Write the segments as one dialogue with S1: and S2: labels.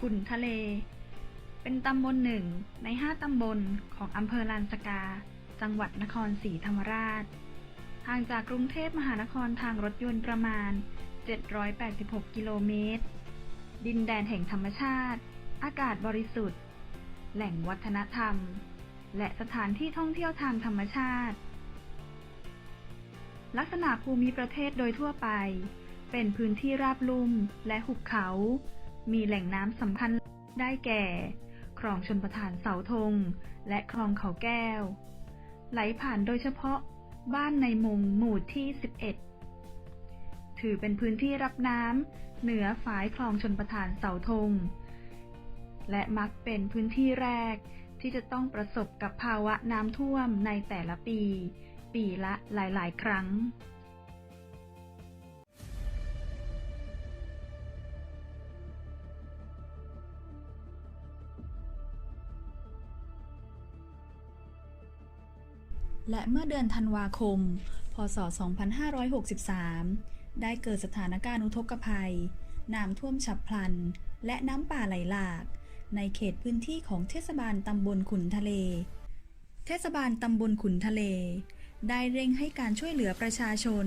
S1: ขุนทะเล เป็นตำบลหนึ่งในห้าตำบลของอำเภอลานสกา จังหวัดนครศรีธรรมราช ห่างจากกรุงเทพมหานครทางรถยนต์ประมาณ 786 กิโลเมตร ดินแดนแห่งธรรมชาติ อากาศบริสุทธิ์ แหล่งวัฒนธรรม และสถานที่ท่องเที่ยวทางธรรมชาติ ลักษณะภูมิประเทศโดยทั่วไป เป็นพื้นที่ราบลุ่มและหุบเขา มีแหล่งน้ำสำคัญได้แก่ คลองชนประทานเสาธง และคลองเขาแก้ว ไหลผ่านโดยเฉพาะบ้านในมงหมู่ที่ 11 ถือเป็นพื้นที่รับน้ำเหนือฝายคลองชนประทานเสาธง และมักเป็นพื้นที่แรกที่จะต้องประสบกับภาวะน้ำท่วมในแต่ละปี ปีละหลาย ๆ ครั้ง
S2: และเมื่อเดือนธันวาคม พศ 2563 ได้เกิดสถานการณ์อุทกภัย น้ำท่วมฉับพลัน และน้ำป่าไหลหลาก ในเขตพื้นที่ของเทศบาลตำบลขุนทะเล เทศบาลตำบลขุนทะเล ได้เร่งให้การช่วยเหลือประชาชน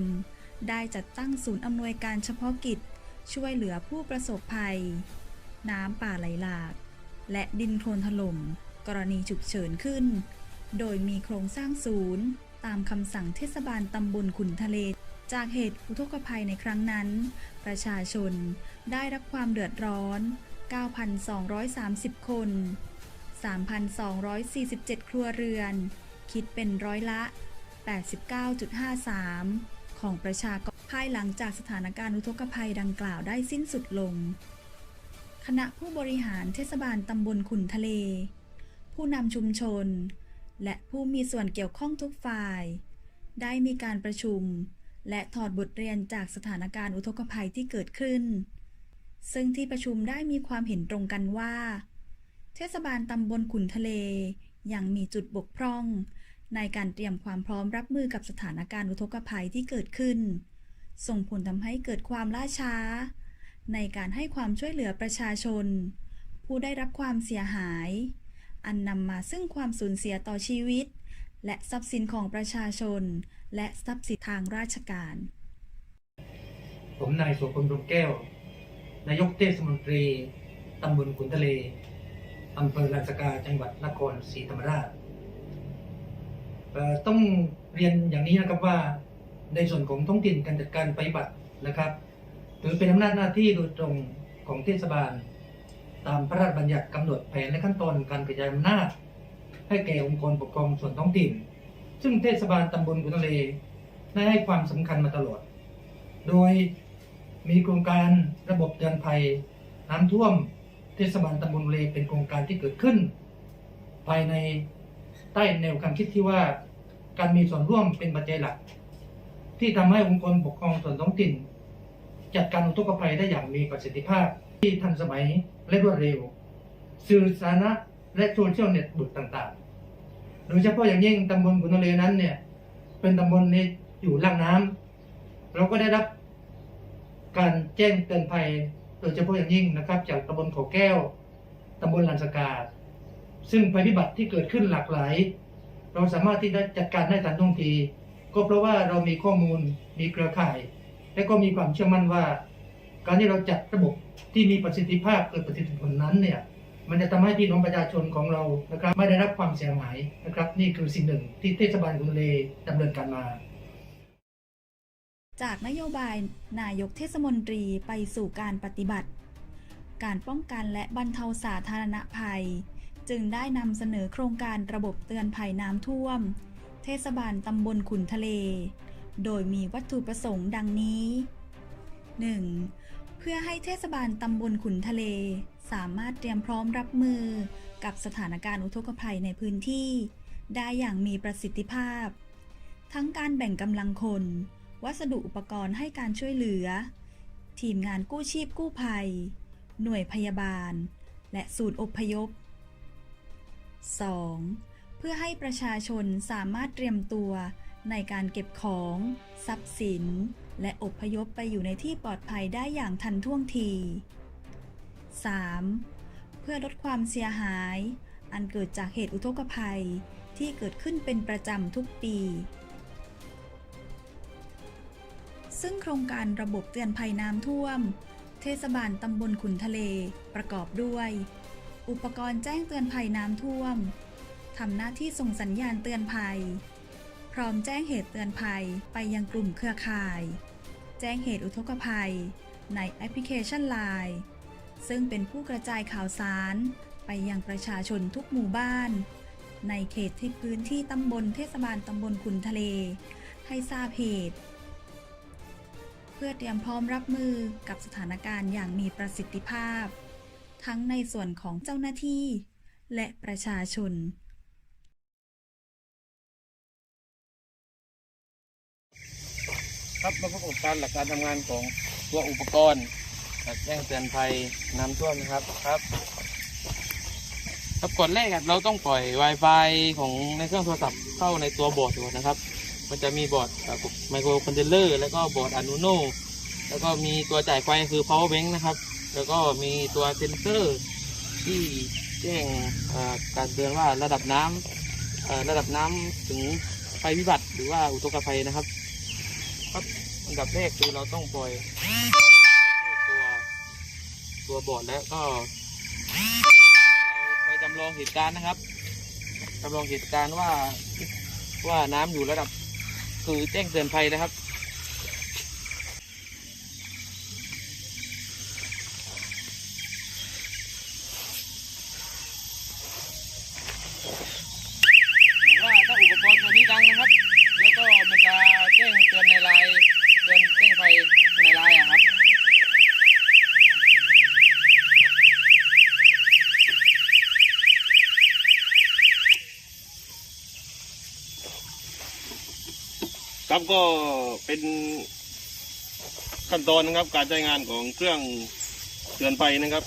S2: ได้จัดตั้งศูนย์อำนวยการเฉพาะกิจ ช่วยเหลือผู้ประสบภัย น้ำป่าไหลหลาก และดินโคลนถล่ม กรณีฉุกเฉินขึ้น โดยมีโครงสร้างศูนย์ ตามคำสั่งเทศบาลตำบลขุนทะเล จากเหตุอุทกภัยในครั้งนั้น ประชาชนได้รับความเดือดร้อน 9,230 คน 3,247 ครัวเรือน คิดเป็นร้อยละ 89.53 ของประชากรภายหลังจากสถานการณ์อุทกภัยดังกล่าวได้สิ้นสุดลง คณะผู้บริหารเทศบาลตำบลขุนทะเล ผู้นำชุมชน และผู้มีส่วนเกี่ยวข้องทุกฝ่าย ได้มีการประชุม และถอดบทเรียนจากสถานการณ์อุทกภัยที่เกิดขึ้น ซึ่งที่ประชุมได้มีความเห็นตรงกันว่า เทศบาลตำบลขุนทะเลยังมีจุดบกพร่อง ในการเตรียมความพร้อมรับมือกับสถานการณ์อุทกภัยที่เกิดขึ้น ส่งผลทำให้เกิดความล่าช้า ในการให้ความช่วยเหลือประชาชน ผู้ได้รับความเสียหาย อันนำมาซึ่งความสูญเสียต่อชีวิต และทรัพย์สินของประชาชน และทรัพย์สินทางราชการ
S3: ผมนายโสพลดวงแก้ว นายกเทศมนตรีตำบลขุนทะเลอำเภอลานสกาจังหวัดนครศรีธรรมราชต้องเรียนอย่างนี้นะครับว่าในส่วนของท้องถิ่นการจัดการปฏิบัตินะครับถือเป็นอำนาจหน้าที่โดยตรงของเทศบาล ตามพระราชบัญญัติกำหนดแผนและขั้นตอนการกระจายอำนาจ ให้แก่องค์กรปกครองส่วนท้องถิ่น ซึ่งเทศบาลตำบลขุนทะเลได้ให้ความสำคัญมาตลอด โดยมีโครงการระบบเตือนภัยน้ำท่วมเทศบาลตำบลเลเป็นโครงการที่เกิดขึ้น ภายในใต้แนวความคิดที่ว่าการมีส่วนร่วมเป็นปัจจัยหลัก ที่ทำให้องค์กรปกครองส่วนท้องถิ่น จัดการอุทกภัยได้อย่างมีประสิทธิภาพ ที่ทันสมัยและรวดเร็ว สื่อสาธารณะและโซเชียลเน็ตบุตต่างๆ โดยเฉพาะอย่างยิ่งตำบลขุนทะเลนั้นเนี่ย เป็นตำบลในอยู่ล่างน้ำเราก็ได้รับการแจ้งเตือนภัย โดยเฉพาะอย่างยิ่งนะครับ จากตำบลเขาแก้วตำบลลันสกา ซึ่งภัยพิบัติที่เกิดขึ้นหลากหลาย เราสามารถที่จะจัดการได้ทันท่วงที ก็เพราะว่าเรามีข้อมูลมีเครือข่าย และก็มีความเชื่อมั่นว่า การที่เราจัดระบบที่มีประสิทธิภาพเกิดประสิทธิผลนั้นเนี่ยมันจะทำให้พี่น้องประชาชนของเรานะครับไม่ได้รับความเสียหายนะครับ นี่คือสิ่งหนึ่งที่เทศบาลกุนเลดำเนินการมา
S2: จากนโยบายนายกเทศมนตรีไปสู่การปฏิบัติ การป้องกันและบรรเทาสาธารณภัย จึงได้นำเสนอโครงการระบบเตือนภัยน้ำท่วม เทศบาลตำบลขุนทะเล โดยมีวัตถุประสงค์ดังนี้ 1. เพื่อให้เทศบาลตำบลขุนทะเล สามารถเตรียมพร้อมรับมือ กับสถานการณ์อุทกภัยในพื้นที่ ได้อย่างมีประสิทธิภาพ ทั้งการแบ่งกำลังคน วัสดุอุปกรณ์ให้การช่วยเหลือ ทีมงานกู้ชีพกู้ภัย หน่วยพยาบาล และศูนย์อพยพ 2. เพื่อให้ประชาชนสามารถเตรียมตัวในการเก็บของ ทรัพย์สิน และอบพยพไปอยู่ในที่ปลอดภัยได้อย่างทันท่วงที 3. พื่อลดความเสียหาย อันเกิดจากเหตุอุทกภัยที่เกิดขึ้นเป็นประจำทุกปี ซึ่งโครงการระบบเตือนภัยน้ำท่วม เทศบาลตำบลขุนทะเลประกอบด้วย อุปกรณ์แจ้งเตือนภัยน้ำท่วมทำหน้าที่ส่งสัญญาณเตือนภัย พร้อมแจ้งเหตุเตือนภัยไปยังกลุ่มเครือข่าย แจ้งเหตุอุทกภัย ในแอปพลิเคชัน Line ซึ่งเป็นผู้กระจายข่าวสาร ไปยังประชาชนทุกหมู่บ้าน ในเขตที่พื้นที่ตำบลเทศบาลตำบลขุนทะเล ให้ทราบเหตุ เพื่อเตรียมพร้อมรับมือกับสถานการณ์อย่างมีประสิทธิภาพ ทั้งในส่วนของเจ้าหน้าที่ และประชาชน
S4: ครับมาพบกับการหลักการทำงานของตัวอุปกรณ์แจ้งเตือนภัยน้ำท่วมนะครับครับ ครับก่อนแรกอะเราต้องปล่อย Wi-Fi ของในเครื่องโทรศัพท์เข้าในตัวบอร์ดก่อนนะครับ มันจะมีบอร์ดไมโครคอนโทรลเลอร์แล้วก็บอร์ดอนูโนแล้วก็มีตัวจ่ายไฟคือ power bank นะครับ แล้วก็มีตัวเซนเซอร์ที่แจ้งการเตือนว่าระดับน้ำระดับน้ำถึงภัยพิบัติหรือว่าอุทกภัยนะครับ อันดับแรกคือเราต้องปล่อยตัวตัวบอดแล้วก็เราไปจำลองเหตุการณ์นะครับจำลองเหตุการณ์ว่าว่าน้ำอยู่ระดับ คือแจ้งเตือนภัยนะครับ ว่าถ้าอุปกรณ์ตัวนี้ดังนะครับ แล้วก็มันจะแจ้งเตือนในไลน์เตือนแจ้งไฟในไลน์อะครับ
S5: ครับก็เป็นขั้นตอนนะครับการใช้งานของเครื่องเตือนไฟนะครับ